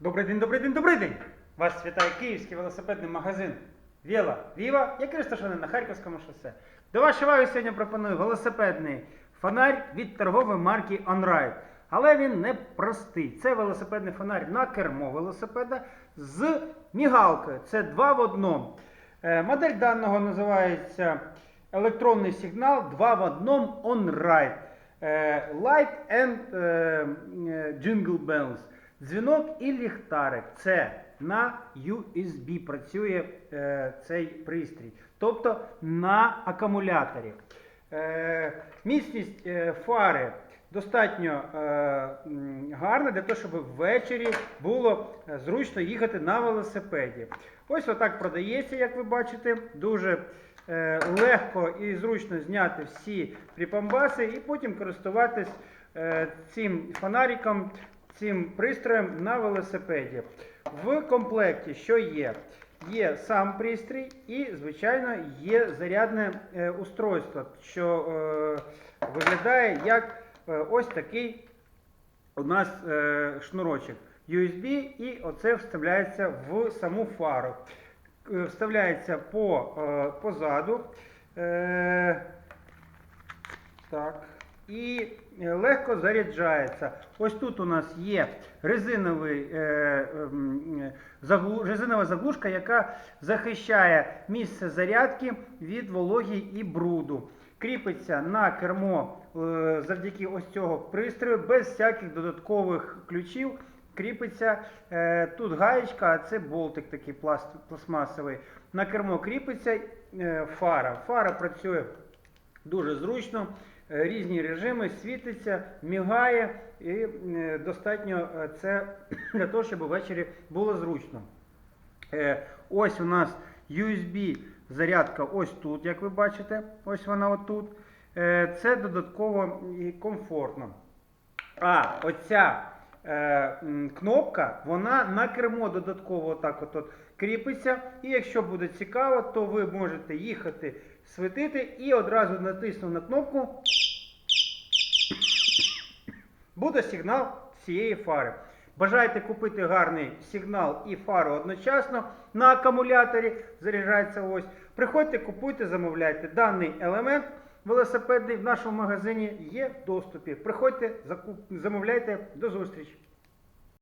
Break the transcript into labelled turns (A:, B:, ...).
A: Добрий день, добрий день, добрий день! Вас вітає київський велосипедний магазин Віла Віва, який розташований на Харківському шосе. До вашої уваги сьогодні пропоную велосипедний фонарь від торгової марки OnRide. Але він не простий. Це велосипедний фонарь на кермо велосипеда з мігалкою. Це два в одному. Е, Модель даного називається електронний сигнал 2 в одному OnRide. Е, Light and е, Jingle Bells. Дзвінок і ліхтарик. Це на USB працює е, цей пристрій, тобто на акумуляторі. Е, міцність е, фари достатньо е, гарна для того, щоб ввечері було е, зручно їхати на велосипеді. Ось отак продається, як ви бачите. Дуже е, легко і зручно зняти всі припамбаси і потім користуватись е, цим фонариком, цим пристроєм на велосипеді. В комплекті що є? Є сам пристрій і, звичайно, є зарядне е, устройство, що е, виглядає як е, ось такий у нас е, шнурочок USB, і оце вставляється в саму фару. Е, Вставляється по, е, позаду. Е, так. І е, легко заряджається. Ось тут у нас є резиновий, е, е, резинова заглушка, яка захищає місце зарядки від вологі і бруду. Кріпиться на кермо завдяки ось цього пристрою без всяких додаткових ключів. Кріпиться тут гаєчка, а це болтик такий пласт, пластмасовий. На кермо кріпиться фара. Фара працює дуже зручно. Е, Різні режими світиться, мігає і е, достатньо е, це для того, щоб ввечері було зручно. Ось у нас USB зарядка ось тут, як ви бачите. Ось вона отут. Це додатково і комфортно. А оця кнопка, вона на кермо додатково отак от, от кріпиться. І якщо буде цікаво, то ви можете їхати світити і одразу натиснув на кнопку. Буде сигнал цієї фари. Бажаєте купити гарний сигнал і фару одночасно на акумуляторі, заряджається ось. Приходьте, купуйте, замовляйте. Даний елемент велосипедний в нашому магазині є в доступі. Приходьте, замовляйте. До зустрічі!